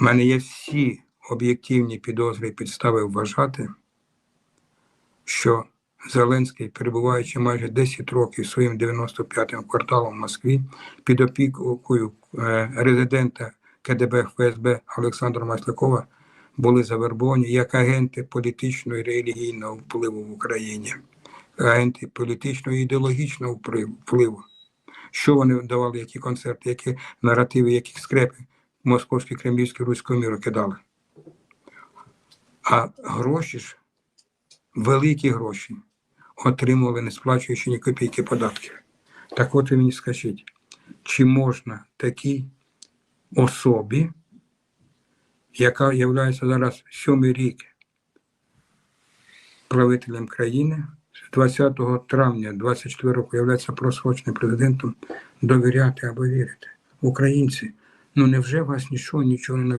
У мене є всі об'єктивні підозри і підстави вважати, що Зеленський, перебуваючи майже 10 років своїм 95-м кварталом в Москві під опікою е, резидента КДБ ФСБ Олександра Маслякова, були завербовані як агенти політичного і релігійного впливу в Україні, агенти політичного і ідеологічного впливу. Що вони давали, які концерти, які наративи, які скрепи московські, кремлівські, руського міру кидали. А гроші ж, великі гроші, отримували, не сплачуючи ні копійки податків. Так от ви мені скажіть, чи можна такій особі, яка є зараз сьомий рік правителем країни, 20 травня 24 року є просроченим президентом, довіряти або вірити? Українці, ну невже вас нічого, нічого не